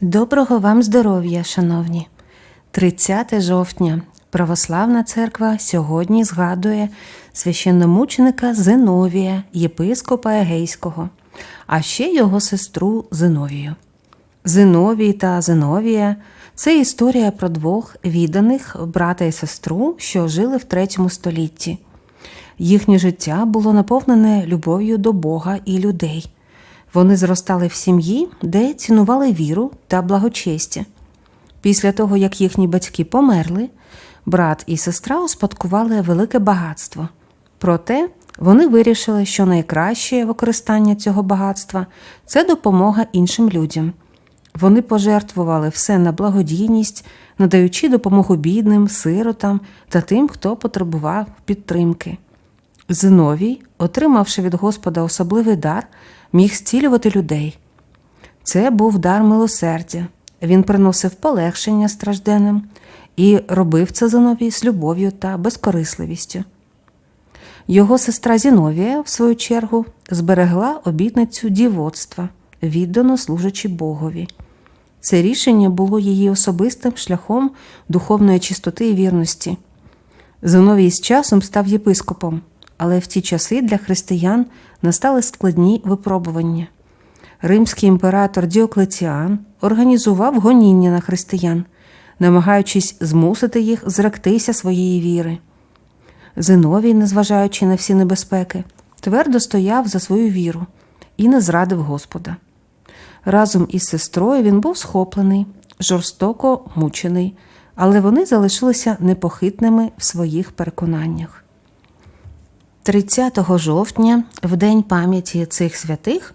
Доброго вам здоров'я, шановні! 30 жовтня Православна церква сьогодні згадує священномученика Зиновія, єпископа Егейського, а ще його сестру Зиновію. Зиновій та Зиновія це історія про двох відданих брата і сестру, що жили в третьому столітті. Їхнє життя було наповнене любов'ю до Бога і людей. Вони зростали в сім'ї, де цінували віру та благочестя. Після того, як їхні батьки померли, брат і сестра успадкували велике багатство. Проте вони вирішили, що найкраще використання цього багатства це допомога іншим людям. Вони пожертвували все на благодійність, надаючи допомогу бідним, сиротам та тим, хто потребував підтримки. Зиновій, отримавши від Господа особливий дар, міг зцілювати людей. Це був дар милосердя. Він приносив полегшення стражденним і робив це Зиновій з любов'ю та безкорисливістю. Його сестра Зіновія, в свою чергу, зберегла обітницю дівоцтва, віддано служачи Богові. Це рішення було її особистим шляхом духовної чистоти і вірності. Зиновій з часом став єпископом, але в ті часи для християн настали складні випробування. Римський імператор Діоклетіан організував гоніння на християн, намагаючись змусити їх зректися своєї віри. Зиновій, незважаючи на всі небезпеки, твердо стояв за свою віру і не зрадив Господа. Разом із сестрою він був схоплений, жорстоко мучений, але вони залишилися непохитними в своїх переконаннях. 30 жовтня, в день пам'яті цих святих,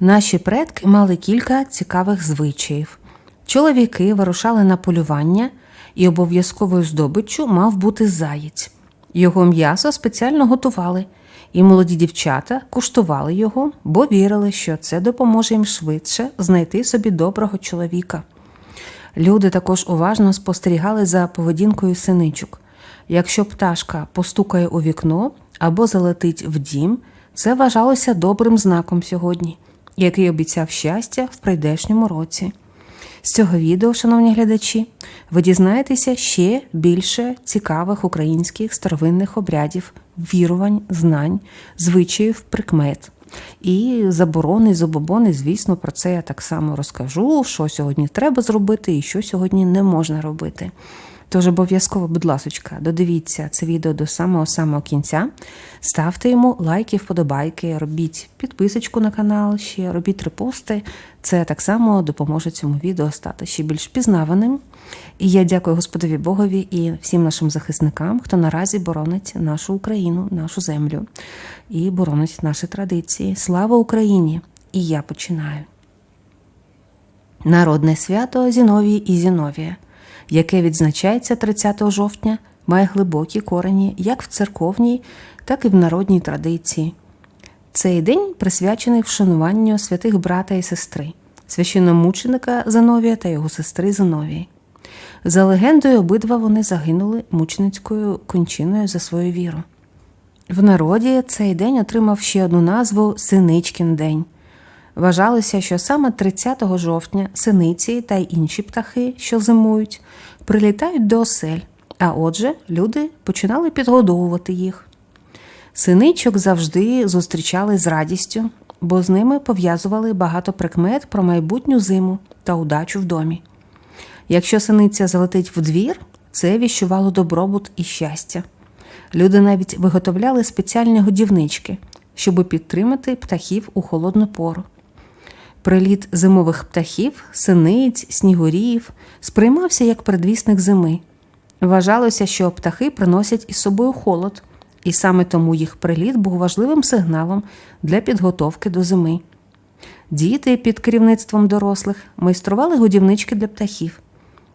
наші предки мали кілька цікавих звичаїв. Чоловіки вирушали на полювання, і обов'язковою здобиччю мав бути заєць. Його м'ясо спеціально готували, і молоді дівчата куштували його, бо вірили, що це допоможе їм швидше знайти собі доброго чоловіка. Люди також уважно спостерігали за поведінкою синичок. Якщо пташка постукає у вікно або залетить в дім, це вважалося добрим знаком сьогодні, який обіцяв щастя в прийдешньому році. З цього відео, шановні глядачі, ви дізнаєтеся ще більше цікавих українських старовинних обрядів, вірувань, знань, звичаїв, прикмет. І заборони, забобони, звісно, про це я так само розкажу, що сьогодні треба зробити і що сьогодні не можна робити. Тож обов'язково, будь ласочка, додивіться це відео до самого-самого кінця. Ставте йому лайки, вподобайки, робіть підписочку на канал, ще робіть репости. Це так само допоможе цьому відео стати ще більш пізнаваним. І я дякую Господові Богові і всім нашим захисникам, хто наразі боронить нашу Україну, нашу землю і боронить наші традиції. Слава Україні! І я починаю. Народне свято Зіновії і Зіновія яке відзначається 30 жовтня, має глибокі корені як в церковній, так і в народній традиції. Цей день присвячений вшануванню святих брата і сестри, священномученика Зановія та його сестри Зановії. За легендою, обидва вони загинули мученицькою кончиною за свою віру. В народі цей день отримав ще одну назву Синичкін день. Вважалося, що саме 30 жовтня синиці та інші птахи, що зимують, прилітають до осель, а отже, люди починали підгодовувати їх. Синичок завжди зустрічали з радістю, бо з ними пов'язували багато прикмет про майбутню зиму та удачу в домі. Якщо синиця залетить в двір, це віщувало добробут і щастя. Люди навіть виготовляли спеціальні годівнички, щоб підтримати птахів у холодну пору. Приліт зимових птахів, синиць, снігурів сприймався як предвісник зими. Вважалося, що птахи приносять із собою холод, і саме тому їх приліт був важливим сигналом для підготовки до зими. Діти під керівництвом дорослих майстрували годівнички для птахів,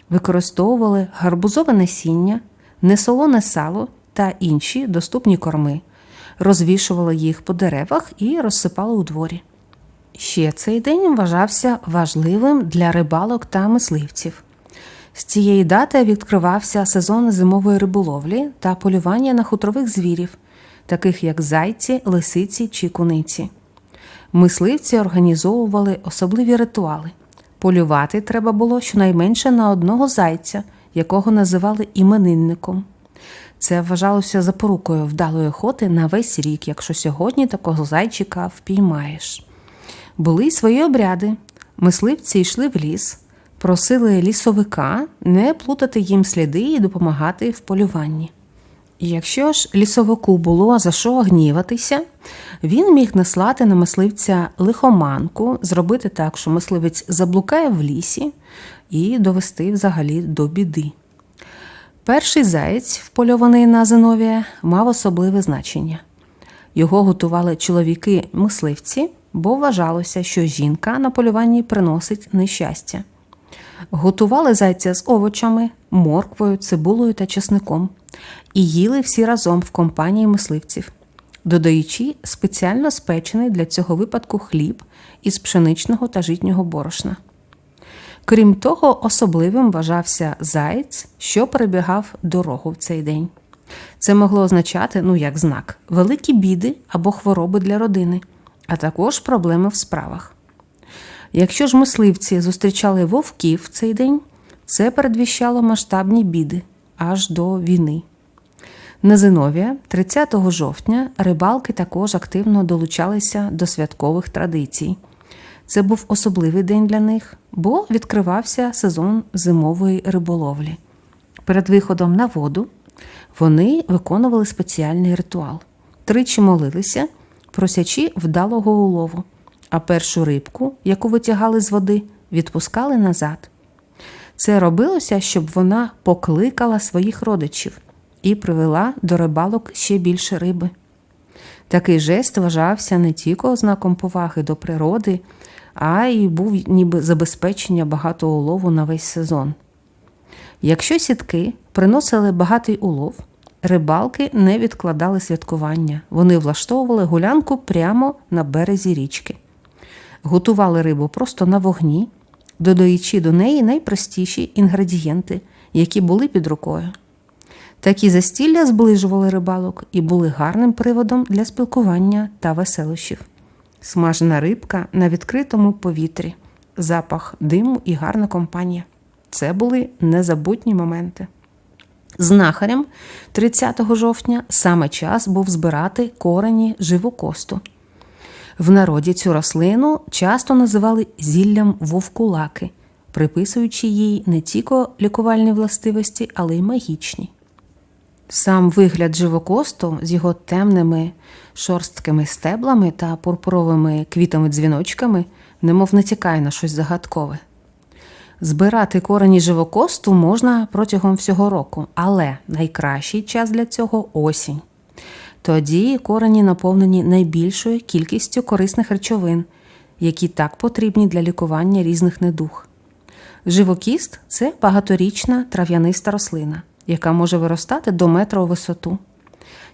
використовували гарбузове насіння, несолоне сало та інші доступні корми, розвішували їх по деревах і розсипали у дворі. Ще цей день вважався важливим для рибалок та мисливців. З цієї дати відкривався сезон зимової риболовлі та полювання на хутрових звірів, таких як зайці, лисиці чи куниці. Мисливці організовували особливі ритуали, Полювати треба було щонайменше на одного зайця, якого називали іменинником. Це вважалося запорукою вдалої охоти на весь рік, якщо сьогодні такого зайчика впіймаєш. Були й свої обряди. Мисливці йшли в ліс, просили лісовика не плутати їм сліди і допомагати в полюванні. Якщо ж лісовику було за що гніватися, він міг наслати на мисливця лихоманку, зробити так, що мисливець заблукає в лісі і довести взагалі до біди. Перший заєць, впольований на Зиновія, мав особливе значення. Його готували чоловіки-мисливці, бо вважалося, що жінка на полюванні приносить нещастя. Готували зайця з овочами, морквою, цибулею та чесником і їли всі разом в компанії мисливців, додаючи спеціально спечений для цього випадку хліб із пшеничного та житнього борошна. Крім того, особливим вважався заєць, що перебігав дорогу в цей день. Це могло означати, ну як знак, великі біди або хвороби для родини, а також проблеми в справах. Якщо ж мисливці зустрічали вовків в цей день, це передвіщало масштабні біди аж до війни. На Зиновія, 30 жовтня, рибалки також активно долучалися до святкових традицій. Це був особливий день для них, бо відкривався сезон зимової риболовлі. Перед виходом на воду вони виконували спеціальний ритуал. Тричі молилися, просячи вдалого улову, а першу рибку, яку витягали з води, відпускали назад. Це робилося, щоб вона покликала своїх родичів і привела до рибалок ще більше риби. Такий жест вважався не тільки ознаком поваги до природи, а й був ніби забезпечення багатого улову на весь сезон. Якщо сітки приносили багатий улов, рибалки не відкладали святкування, вони влаштовували гулянку прямо на березі річки, готували рибу просто на вогні, додаючи до неї найпростіші інгредієнти, які були під рукою. Такі застілля зближували рибалок і були гарним приводом для спілкування та веселощів. Смажена рибка на відкритому повітрі, запах диму і гарна компанія. Це були незабутні моменти. Знахарям 30 жовтня саме час був збирати корені живокосту. В народі цю рослину часто називали зіллям вовкулаки, приписуючи їй не тільки лікувальні властивості, але й магічні. Сам вигляд живокосту з його темними шорсткими стеблами та пурпуровими квітами-дзвіночками немов натякає на щось загадкове. Збирати корені живокосту можна протягом всього року, але найкращий час для цього осінь. Тоді корені наповнені найбільшою кількістю корисних речовин, які так потрібні для лікування різних недуг. Живокіст це багаторічна трав'яниста рослина, яка може виростати до метра у висоту.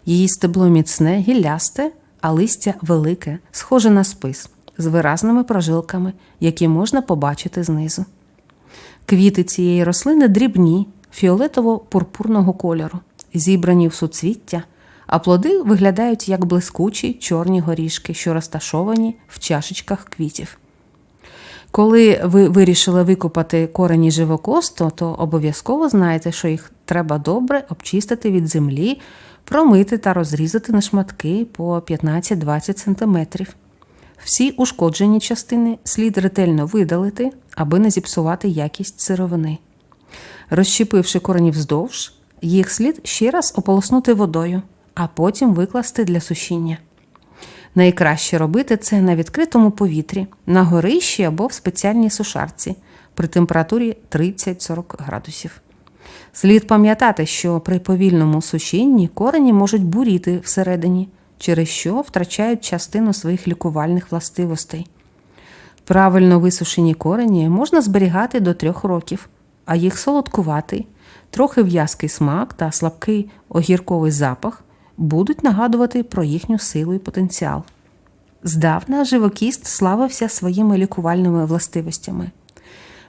Її стебло міцне, гіллясте, а листя велике, схоже на спис, з виразними прожилками, які можна побачити знизу. Квіти цієї рослини дрібні, фіолетово-пурпурного кольору, зібрані в суцвіття, а плоди виглядають як блискучі чорні горішки, що розташовані в чашечках квітів. Коли ви вирішили викопати корені живокосту, то обов'язково знаєте, що їх треба добре обчистити від землі, промити та розрізати на шматки по 15-20 см. Всі ушкоджені частини слід ретельно видалити, аби не зіпсувати якість сировини. Розщепивши корені вздовж, їх слід ще раз ополоснути водою, а потім викласти для сушіння. Найкраще робити це на відкритому повітрі, на горищі або в спеціальній сушарці при температурі 30-40 градусів. Слід пам'ятати, що при повільному сушінні корені можуть буріти всередині, через що втрачають частину своїх лікувальних властивостей. Правильно висушені корені можна зберігати до трьох років, а їх солодкуватий, трохи в'язкий смак та слабкий огірковий запах будуть нагадувати про їхню силу і потенціал. Здавна живокіст славився своїми лікувальними властивостями.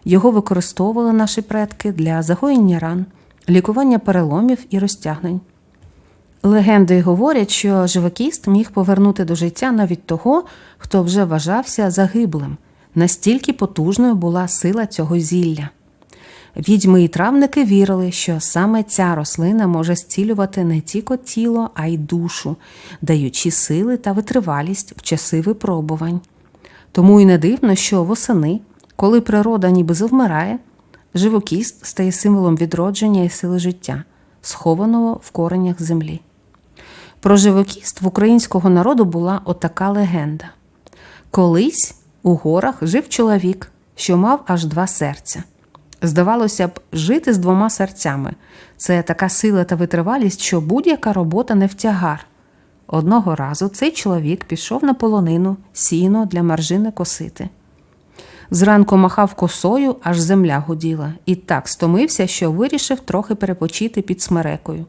Його використовували наші предки для загоєння ран, лікування переломів і розтягнень. Легенди говорять, що живокіст міг повернути до життя навіть того, хто вже вважався загиблим, Настільки потужною була сила цього зілля. Відьми і травники вірили, що саме ця рослина може зцілювати не тільки тіло, а й душу, даючи сили та витривалість в часи випробувань. Тому й не дивно, що восени, коли природа ніби завмирає, живокіст стає символом відродження і сили життя, схованого в коренях землі. Про живокіст українського народу була отака легенда. Колись у горах жив чоловік, що мав аж два серця. Здавалося б, жити з двома серцями це така сила та витривалість, що будь-яка робота не втягар. Одного разу цей чоловік пішов на полонину сіно для маржини косити. Зранку махав косою, аж земля гуділа, і так стомився, що вирішив трохи перепочити під смерекою.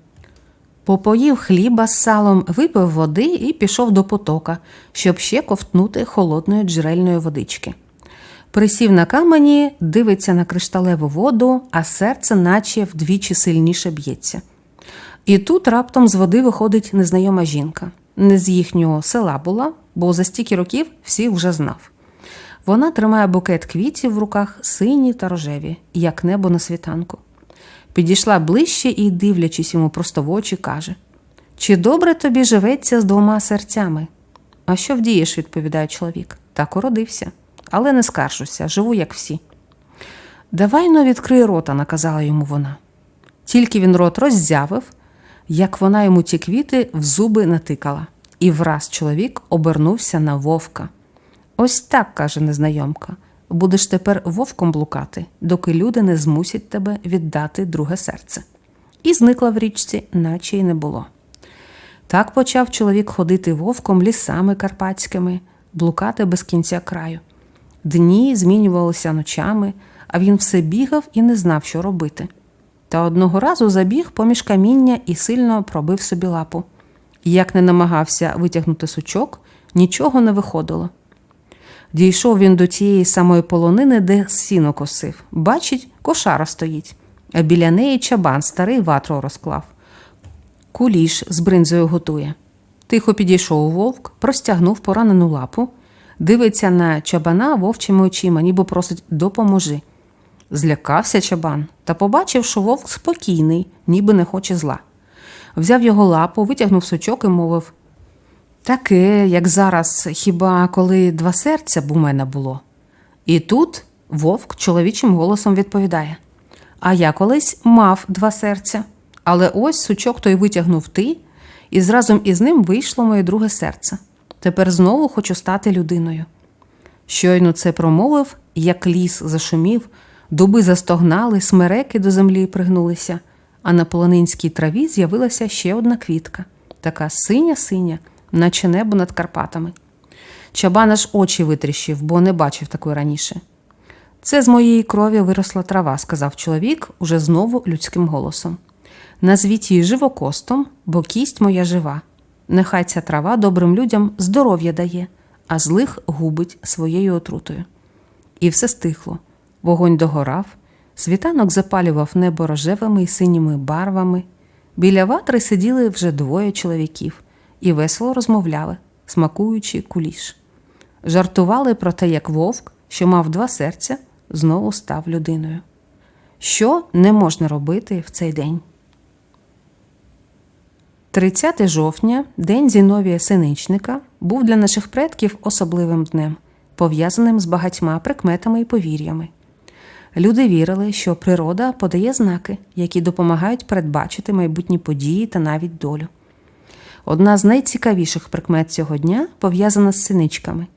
Попоїв хліба з салом, випив води і пішов до потока, щоб ще ковтнути холодної джерельної водички. Присів на камені, дивиться на кришталеву воду, а серце наче вдвічі сильніше б'ється. І тут раптом з води виходить незнайома жінка. Не з їхнього села була, бо за стільки років всіх вже знав. Вона тримає букет квітів в руках сині та рожеві, як небо на світанку. Підійшла ближче і, дивлячись йому просто в очі, каже: Чи добре тобі живеться з двома серцями? А що вдієш, відповідає чоловік. Так уродився, але не скаржуся, живу, як всі. Давай но відкрий рота, наказала йому вона. Тільки він рот роззявив, як вона йому ті квіти в зуби натикала, і враз чоловік обернувся на вовка. Ось так, каже незнайомка, будеш тепер вовком блукати, доки люди не змусять тебе віддати друге серце. І зникла в річці, наче й не було. Так почав чоловік ходити вовком лісами карпатськими, блукати без кінця краю. Дні змінювалися ночами, а він все бігав і не знав, що робити. Та одного разу забіг поміж каміння і сильно пробив собі лапу. Як не намагався витягнути сучок, нічого не виходило. Дійшов він до тієї самої полонини, де сіно косив. Бачить, кошара стоїть, а біля неї чабан старий ватру розклав. Куліш з бринзою готує. Тихо підійшов вовк, простягнув поранену лапу, дивиться на чабана вовчими очима, ніби просить допоможи. Злякався чабан та побачив, що вовк спокійний, ніби не хоче зла. Взяв його лапу, витягнув сучок і мовив Таке, як зараз, хіба коли два серця б у мене було. І тут вовк чоловічим голосом відповідає: А я колись мав два серця, але ось сучок той витягнув ти, і зразом із ним вийшло моє друге серце. Тепер знову хочу стати людиною. Щойно це промовив, як ліс зашумів, дуби застогнали, смереки до землі пригнулися, а на полонинській траві з'явилася ще одна квітка, така синя-синя наче небо над Карпатами. Чабан аж очі витріщив, бо не бачив такої раніше. Це з моєї крові виросла трава, сказав чоловік уже знову людським голосом. Назвіть її живокостом, бо кість моя жива. Нехай ця трава добрим людям здоров'я дає, а злих губить своєю отрутою. І все стихло. Вогонь догорав, світанок запалював небо рожевими і синіми барвами. Біля ватри сиділи вже двоє чоловіків і весело розмовляли, смакуючи куліш. Жартували про те, як вовк, що мав два серця, знову став людиною. Що не можна робити в цей день? 30 жовтня, день Зіновія Синичника, був для наших предків особливим днем, пов'язаним з багатьма прикметами і повір'ями. Люди вірили, що природа подає знаки, які допомагають передбачити майбутні події та навіть долю. Одна з найцікавіших прикмет цього дня пов'язана з синичками.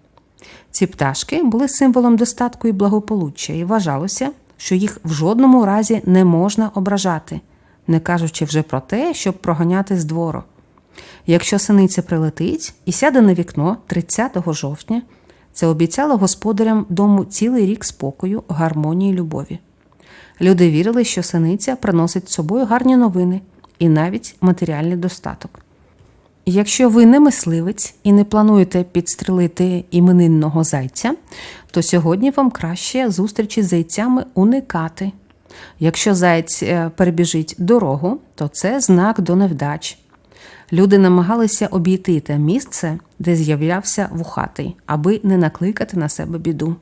Ці пташки були символом достатку і благополуччя, і вважалося, що їх в жодному разі не можна ображати, не кажучи вже про те, щоб проганяти з двору. Якщо синиця прилетить і сяде на вікно 30 жовтня, це обіцяло господарям дому цілий рік спокою, гармонії, любові. Люди вірили, що синиця приносить з собою гарні новини і навіть матеріальний достаток. Якщо ви не мисливець і не плануєте підстрелити іменинного зайця, то сьогодні вам краще зустрічі з зайцями уникати. Якщо зайць е, перебіжить дорогу, то це знак до невдач. Люди намагалися обійти те місце, де з'являвся вухатий, аби не накликати на себе біду.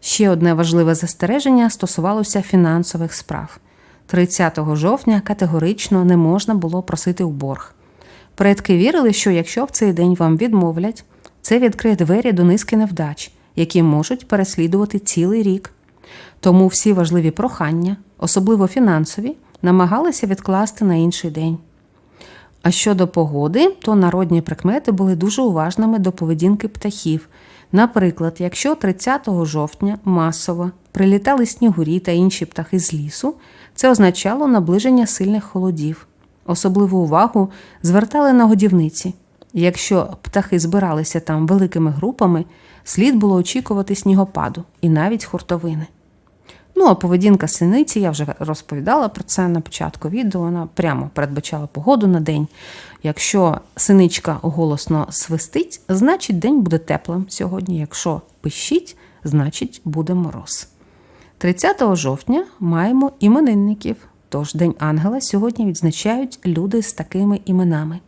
Ще одне важливе застереження стосувалося фінансових справ. 30 жовтня категорично не можна було просити у борг. Предки вірили, що якщо в цей день вам відмовлять, це відкриє двері до низки невдач, які можуть переслідувати цілий рік. Тому всі важливі прохання, особливо фінансові, намагалися відкласти на інший день. А щодо погоди, то народні прикмети були дуже уважними до поведінки птахів. Наприклад, якщо 30 жовтня масово прилітали снігурі та інші птахи з лісу, це означало наближення сильних холодів. Особливу увагу звертали на годівниці. Якщо птахи збиралися там великими групами, слід було очікувати снігопаду і навіть хуртовини. Ну, а поведінка синиці, я вже розповідала про це на початку відео. Вона прямо передбачала погоду на день. Якщо синичка голосно свистить, значить день буде теплим сьогодні. Якщо пищить, значить буде мороз. 30 жовтня маємо іменинників. Тож День Ангела сьогодні відзначають люди з такими іменами: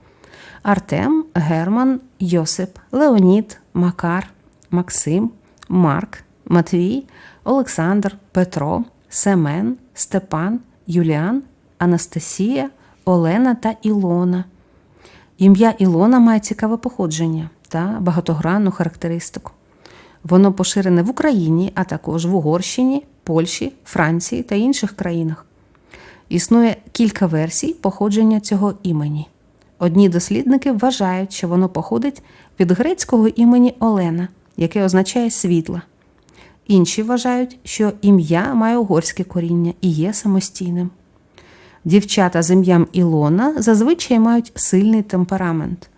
Артем, Герман, Йосип, Леонід, Макар, Максим, Марк, Матвій, Олександр, Петро, Семен, Степан, Юліан, Анастасія, Олена та Ілона. Ім'я Ілона має цікаве походження та багатогранну характеристику. Воно поширене в Україні, а також в Угорщині, Польщі, Франції та інших країнах. Існує кілька версій походження цього імені. Одні дослідники вважають, що воно походить від грецького імені Олена, яке означає світла. Інші вважають, що ім'я має угорське коріння і є самостійним. Дівчата з ім'ям Ілона зазвичай мають сильний темперамент.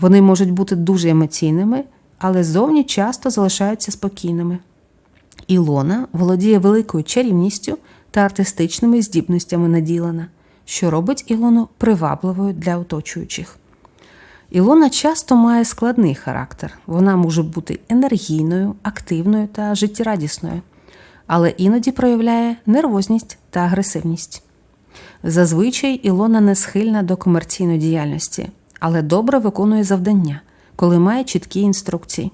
Вони можуть бути дуже емоційними, але зовні часто залишаються спокійними. Ілона володіє великою чарівністю та артистичними здібностями наділена, що робить Ілону привабливою для оточуючих. Ілона часто має складний характер. Вона може бути енергійною, активною та життєрадісною, але іноді проявляє нервозність та агресивність. Зазвичай Ілона не схильна до комерційної діяльності, але добре виконує завдання, коли має чіткі інструкції.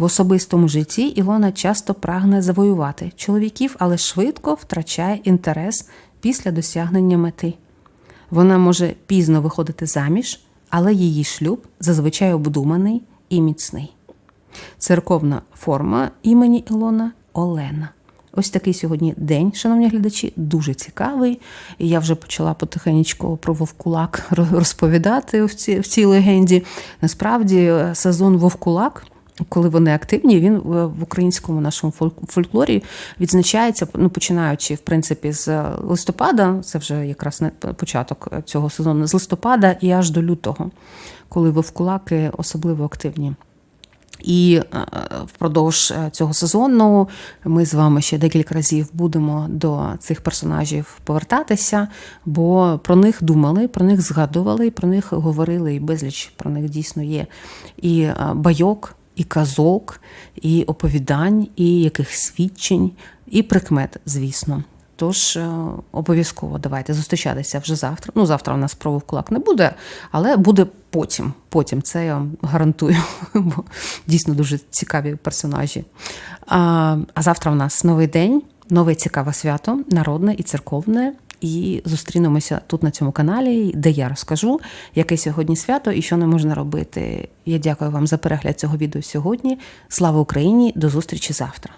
В особистому житті Ілона часто прагне завоювати чоловіків, але швидко втрачає інтерес після досягнення мети. Вона може пізно виходити заміж, але її шлюб зазвичай обдуманий і міцний. Церковна форма імені Ілона Олена. Ось такий сьогодні день, шановні глядачі, дуже цікавий. Я вже почала потихеньку про Вовкулак розповідати в цій, в цій легенді. Насправді, сезон Вовкулак. Коли вони активні, він в українському нашому фольклорі відзначається, ну починаючи в принципі з листопада, це вже якраз не початок цього сезону, з листопада і аж до лютого, коли вовкулаки особливо активні. І впродовж цього сезону ми з вами ще декілька разів будемо до цих персонажів повертатися, бо про них думали, про них згадували, про них говорили, і безліч про них дійсно є і байок і казок, і оповідань, і яких свідчень, і прикмет, звісно. Тож е, обов'язково давайте зустрічатися вже завтра. Ну, завтра у нас про вовкулак не буде, але буде потім. Потім це я вам гарантую, бо дійсно дуже цікаві персонажі. А, а завтра у нас новий день, нове цікаве свято, народне і церковне. І зустрінемося тут на цьому каналі, де я розкажу, яке сьогодні свято і що не можна робити. Я дякую вам за перегляд цього відео сьогодні. Слава Україні! До зустрічі завтра!